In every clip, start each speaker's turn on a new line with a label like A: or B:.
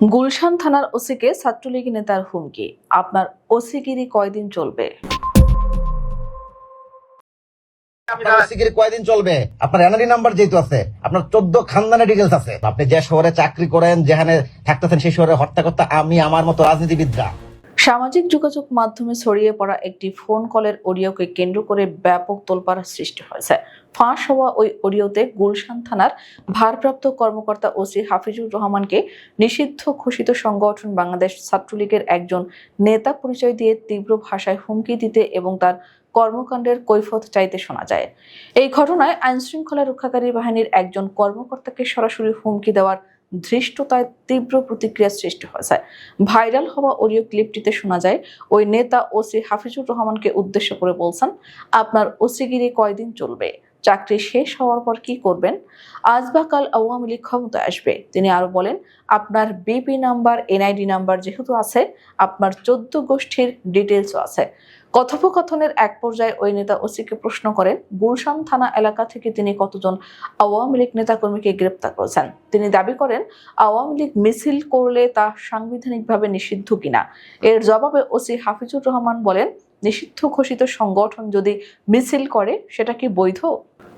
A: গুলশান থানার ওসিকে ছাত্রলীগ নেতার হুমকি। আপনার ওসিগিরি কয়দিন চলবে?
B: কয়দিন চলবে? আপনার এনআরই নাম্বার যেহেতু আছে, আপনার চোদ্দ খানদানে ডিটেলস আছে। আপনি যে শহরে চাকরি করেন, যেখানে থাকতেছেন, সেই শহরে হত্যা করতে আমি, আমার মতো রাজনীতিবিদরা
A: সামাজিক যোগাযোগ মাধ্যমে ছড়িয়ে পড়া একটি ফোন কলের অডিওকে কেন্দ্র করে ব্যাপক তোলপাড় সৃষ্টি হয়েছে। ফাঁস হওয়া ওই অডিওতে গুলশান থানার ভারপ্রাপ্ত কর্মকর্তা ওসি হাফিজুর রহমানকে নিষিদ্ধ ঘোষিত সংগঠন বাংলাদেশ ছাত্রলীগের একজন নেতা পরিচয় দিয়ে তীব্র ভাষায় হুমকি দিতে এবং তার কর্মকাণ্ডের কৈফত চাইতে শোনা যায়। এই ঘটনায় আইনশৃঙ্খলা রক্ষাকারী বাহিনীর একজন কর্মকর্তাকে সরাসরি হুমকি দেওয়ার ধৃষ্টতায় তীব্র প্রতিক্রিয়া সৃষ্টি হয়েছে ভাইরাল হওয়া অডিও ক্লিপটিতে শোনা যায়, ওই নেতা ওসি হাফিজুর রহমানকে উদ্দেশ্য করে বলছেন, আপনার ওসিগিরি কয়দিন চলবে? চাকরি শেষ হওয়ার পর কি করবেন? আজ বা কাল আওয়ামী লীগ ক্ষমতা আসবে। তিনি আরও বলেন, আপনার বিপি নাম্বার, এনআইডি নাম্বার যেহেতু আছে, আপনার চোদ্দ গোষ্ঠীর ডিটেলসও আছে। কথোপকথনের এক পর্যায়ে ওই নেতা ওসিকে প্রশ্ন করেন, গুলশান থানা এলাকা থেকে তিনি কতজন আওয়ামী লীগ নেতাকর্মীকে গ্রেপ্তার করেছেন? তিনি দাবি করেন, আওয়ামী লীগ মিছিল করলে তা সাংবিধানিকভাবে নিষিদ্ধ কিনা? এর জবাবে ওসি হাফিজুর রহমান বলেন নিষিদ্ধ ঘোষিত সংগঠন যদি মিছিল করে, সেটা কি বৈধ?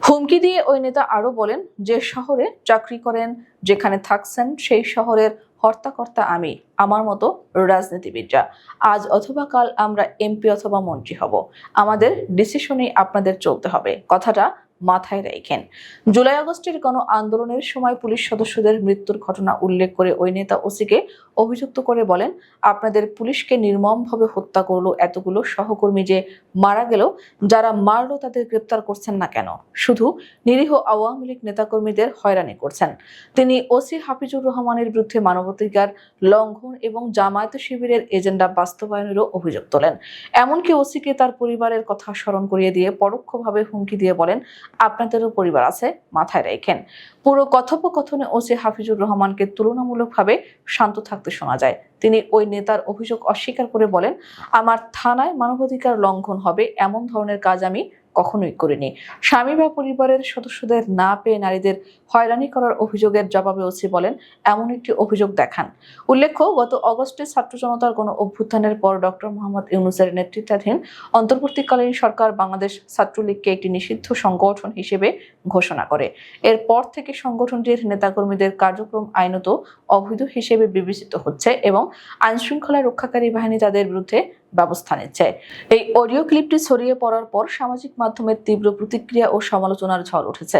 A: হুমকি দিয়ে ওই নেতা আরও বলেন, যে শহরে চাকরি করেন, যেখানে থাকছেন, সেই শহরের হর্তাকর্তা আমি, আমার মতো রাজনীতিবিদরা। আজ অথবা কাল আমরা এমপি অথবা মন্ত্রী হব। আমাদের ডিসিশনেই আপনাদের চলতে হবে। কথাটা মাথায় রেখেন। জুলাই আগস্টের গণ আন্দোলনের সময় পুলিশ সদস্যদের মৃত্যুর ঘটনা উল্লেখ করে ওই নেতা ওসিকে অভিযুক্ত করে বলেন, আপনাদের পুলিশকে নির্মমভাবে হত্যা করল এতগুলো সহকর্মী যে মারা গেল, যারা মারলো তাদের গ্রেপ্তার করছেন না কেন? শুধু নিরীহ আওয়ামী লীগ নেতাকর্মীদের হয়রানি করছেন। তিনি ওসি হাফিজুর রহমানের বিরুদ্ধে মানবাধিকার লঙ্ঘন এবং জামায়াত শিবিরের এজেন্ডা বাস্তবায়নেরও অভিযোগ তোলেন। এমনকি ওসিকে তার পরিবারের কথা স্মরণ করিয়ে দিয়ে পরোক্ষভাবে হুমকি দিয়ে বলেন আপনাদেরও পরিবার আছে, মাথায় রেখেন পুরো কথোপকথনে ওসি হাফিজুর রহমানকে তুলনামূলকভাবে শান্ত থাকতে শোনা যায়। তিনি ওই নেতার অভিযোগ অস্বীকার করে বলেন, আমার থানায় মানবাধিকার লঙ্ঘন হবে, এমন ধরনের কাজ আমি কখনোই করিনি। স্বামী বা পরিবারের সদস্যদের না পেয়ে নারীদের হয়রানি করার অভিযোগের জবাবে ওসি বলেন, এমন একটি অভিযোগ দেখান। উল্লেখ্য, গত অগস্টে ছাত্র জনতার গণ অভ্যুত্থানের পর ডক্টর মোহাম্মদ ইউনুসের নেতৃত্বাধীন অন্তর্বর্তীকালীন সরকার বাংলাদেশ ছাত্রলীগকে একটি নিষিদ্ধ সংগঠন হিসেবে ঘোষণা করে। এরপর থেকে সংগঠনটির নেতাকর্মীদের কার্যক্রম আইনত, অবৈধ হিসেবে বিবেচিত হচ্ছে এবং আইনশৃঙ্খলা রক্ষাকারী বাহিনী তাদের বিরুদ্ধে ব্যবস্থা নিচ্ছে। এই অডিও ক্লিপটি ছড়িয়ে পড়ার পর সামাজিক মাধ্যমে তীব্র প্রতিক্রিয়া ও সমালোচনার ঝড় উঠেছে।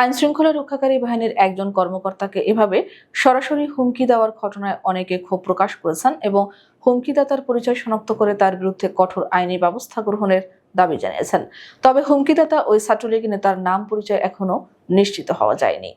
A: আইন শৃঙ্খলা রক্ষাকারী বাহিনীর একজন কর্মকর্তাকে এভাবে সরাসরি হুমকি দেওয়ার ঘটনায় অনেকে ক্ষোভ প্রকাশ করেছেন এবং হুমকিদাতার পরিচয় শনাক্ত করে তার বিরুদ্ধে কঠোর আইনি ব্যবস্থা গ্রহণের দাবি জানিয়েছেন। তবে হুমকিদাতা ওই ছাত্রলীগ নেতার নাম পরিচয় এখনও নিশ্চিত হওয়া যায়নি।